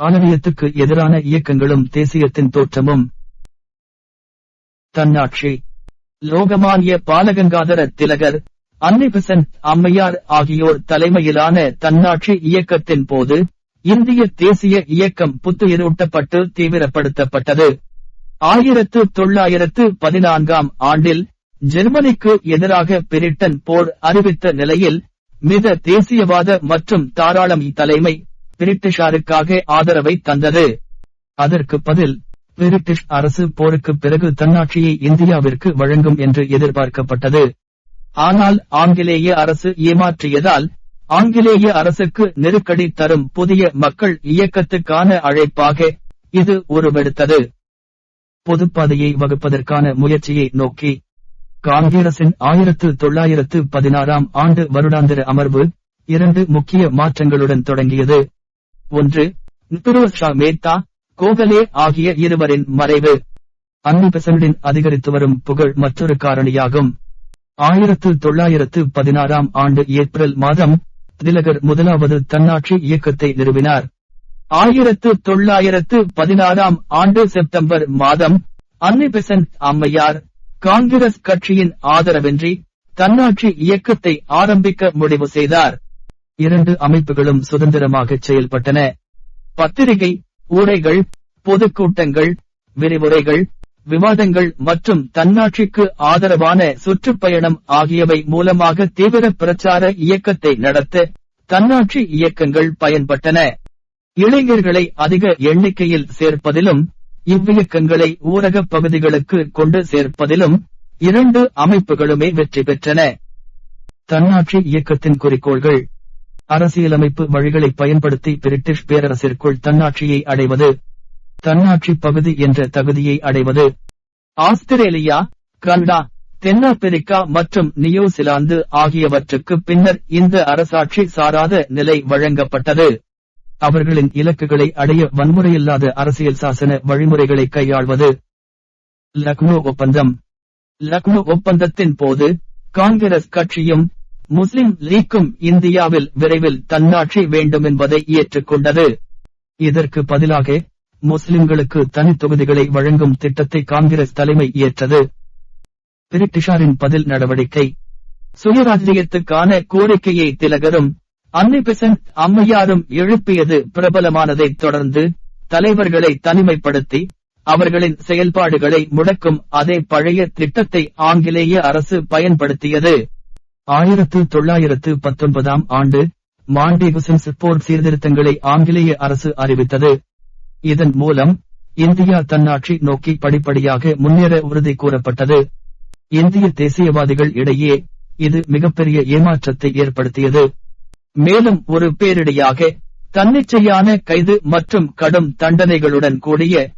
காலனியத்துக்கு எதிரான இயக்கங்களும் தேசியத்தின் தோற்றமும். தன்னாட்சி. லோகமானிய பாலகங்காதர திலகர் அன்னிபிசன்ட் அம்மையார் ஆகியோர் தலைமையிலான தன்னாட்சி இயக்கத்தின் போது இந்திய தேசிய இயக்கம் புத்துயிரூட்டப்பட்டு தீவிரப்படுத்தப்பட்டது. ஆயிரத்து தொள்ளாயிரத்து பதினான்காம் ஆண்டில் ஜெர்மனிக்கு எதிராக பிரிட்டன் போர் அறிவித்த நிலையில் மித தேசியவாத மற்றும் தாராளம் தலைமை பிரிட்டிஷாருக்காக ஆதரவை தந்தது. அதற்கு பதில் பிரிட்டிஷ் அரசு போருக்கு பிறகு தன்னாட்சியை இந்தியாவிற்கு வழங்கும் என்று எதிர்பார்க்கப்பட்டது. ஆனால் ஆங்கிலேய அரசு ஏமாற்றியதால் ஆங்கிலேய அரசுக்கு நெருக்கடி தரும் புதிய மக்கள் இயக்கத்துக்கான அழைப்பாக இது உருவெடுத்தது. பொதுப்பாதையை வகுப்பதற்கான முயற்சியை நோக்கி காங்கிரசின் ஆயிரத்து தொள்ளாயிரத்து பதினாறாம் ஆண்டு வருடாந்திர அமர்வு இரண்டு முக்கிய மாற்றங்களுடன் தொடங்கியது. ஒன்று நிபுரோஸ் மேத்தா கோகலே ஆகிய இருவரின் மறைவு. அன்னிபெசன்டின் அதிகரித்து வரும் புகழ் மற்றொரு காரணியாகும். ஆயிரத்து தொள்ளாயிரத்து பதினாறாம் ஆண்டு ஏப்ரல் மாதம் திலகர் முதலாவது தன்னாட்சி இயக்கத்தை நிறுவினார். ஆயிரத்து தொள்ளாயிரத்து பதினாறாம் ஆண்டு செப்டம்பர் மாதம் அன்னி பெசன்ட் அம்மையார் காங்கிரஸ் கட்சியின் ஆதரவின்றி தன்னாட்சி இயக்கத்தை ஆரம்பிக்க முடிவு செய்தார். இரண்டு அமைப்புகளும் சுதந்திரமாக செயல்பட்டன. பத்திரிகை ஊடைகள் பொதுக்கூட்டங்கள் விரிவுரைகள் விவாதங்கள் மற்றும் தன்னாட்சிக்கு ஆதரவான சுற்றுப்பயணம் ஆகியவை மூலமாக தீவிர பிரச்சார இயக்கத்தை நடத்த தன்னாட்சி இயக்கங்கள் பயன்பட்டன. இளைஞர்களை அதிக எண்ணிக்கையில் சேர்ப்பதிலும் இவ்வியக்கங்களை ஊரக பகுதிகளுக்கு கொண்டு சேர்ப்பதிலும் இரண்டு அமைப்புகளுமே வெற்றி பெற்றன. தன்னாட்சி இயக்கத்தின் குறிக்கோள்கள். அரசியலமைப்பு வழிகளை பயன்படுத்தி பிரிட்டிஷ் பேரரசிற்குள் தன்னாட்சியை அடைவது தன்னாட்சி பகுதி என்ற தகுதியை அடைவது. ஆஸ்திரேலியா கனடா தென்னாப்பிரிக்கா மற்றும் நியூசிலாந்து ஆகியவற்றுக்கு பின்னர் இந்த அரசாட்சி சாராத நிலை வழங்கப்பட்டது. அவர்களின் இலக்குகளை அடைய வன்முறையில்லாத அரசியல் சாசன வழிமுறைகளை கையாள்வது. லக்னோ ஒப்பந்தம். லக்னோ ஒப்பந்தத்தின் போது காங்கிரஸ் கட்சியும் முஸ்லிம் லீக்கும் இந்தியாவில் விரைவில் தன்னாட்சி வேண்டும் என்பதை ஏற்றுக்கொண்டது. இதற்கு பதிலாக முஸ்லிம்களுக்கு தனி தொகுதிகளை வழங்கும் திட்டத்தை காங்கிரஸ் தலைமை ஏற்றது. பிரிட்டிஷாரின் பதில் நடவடிக்கை. சுயராஜ்யத்துக்கான கோரிக்கையை திலகரும் அன்னை பெசன்ட் அம்மையாரும் எழுப்பியது பிரபலமானதைத் தொடர்ந்து தலைவர்களை தனிமைப்படுத்தி அவர்களின் செயல்பாடுகளை முடக்கும் அதே பழைய திட்டத்தை ஆங்கிலேய அரசு பயன்படுத்தியது. ஆயிரத்து தொள்ளாயிரத்து பத்தொன்பதாம் ஆண்டு மாண்டேகுசன் போர் சீர்திருத்தங்களை ஆங்கிலேய அரசு அறிவித்தது. இதன் மூலம் இந்தியா தன்னாட்சி நோக்கி படிப்படியாக முன்னேற உறுதி கூறப்பட்டது. இந்திய தேசியவாதிகள் இடையே இது மிகப்பெரிய ஏமாற்றத்தை ஏற்படுத்தியது. மேலும் ஒரு பேரிடையாக தன்னிச்சையான கைது மற்றும் கடும் தண்டனைகளுடன் கூடிய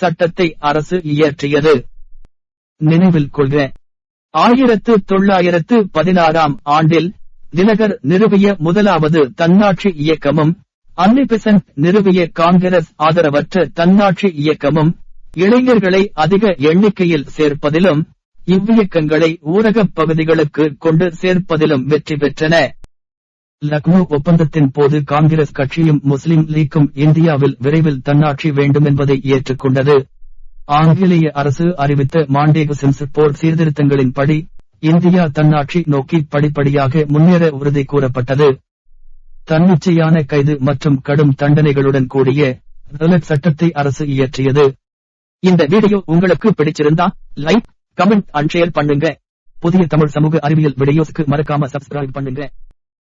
சட்டத்தை அரசு இயற்றியது. நினைவில் கொள்க ஆயிரத்து தொள்ளாயிரத்து பதினாறாம் ஆண்டில் தினகர் நிறுவிய முதலாவது தன்னாட்சி இயக்கமும் அன்னிபெசன்ட் நிறுவிய காங்கிரஸ் ஆதரவற்ற தன்னாட்சி இயக்கமும் இளைஞர்களை அதிக எண்ணிக்கையில் சேர்ப்பதிலும் இவ்வியக்கங்களை ஊரகப் பகுதிகளுக்கு கொண்டு சேர்ப்பதிலும் வெற்றி பெற்றன. லக்னோ ஒப்பந்தத்தின் போது காங்கிரஸ் கட்சியும் முஸ்லிம் லீக்கும் இந்தியாவில் விரைவில் தன்னாட்சி வேண்டும் என்பதை ஏற்றுக்கொண்டது. ஆங்கிலேய அரசு அறிவித்த மாண்டேகு போர் சீர்திருத்தங்களின் படி இந்தியா தன்னாட்சி நோக்கி படிப்படியாக முன்னேற உறுதி கூறப்பட்டது. தன்னிச்சையான கைது மற்றும் கடும் தண்டனைகளுடன் கூடிய ரிலட் சட்டத்தை அரசு இயற்றியது. இந்த வீடியோ உங்களுக்கு பிடிச்சிருந்தா லைக் கமெண்ட் அண்ட் ஷேர் பண்ணுங்க. புதிய தமிழ் சமூக அறிவியல் வீடியோஸ்க்கு மறக்காம சப்ஸ்கிரைப் பண்ணுங்க.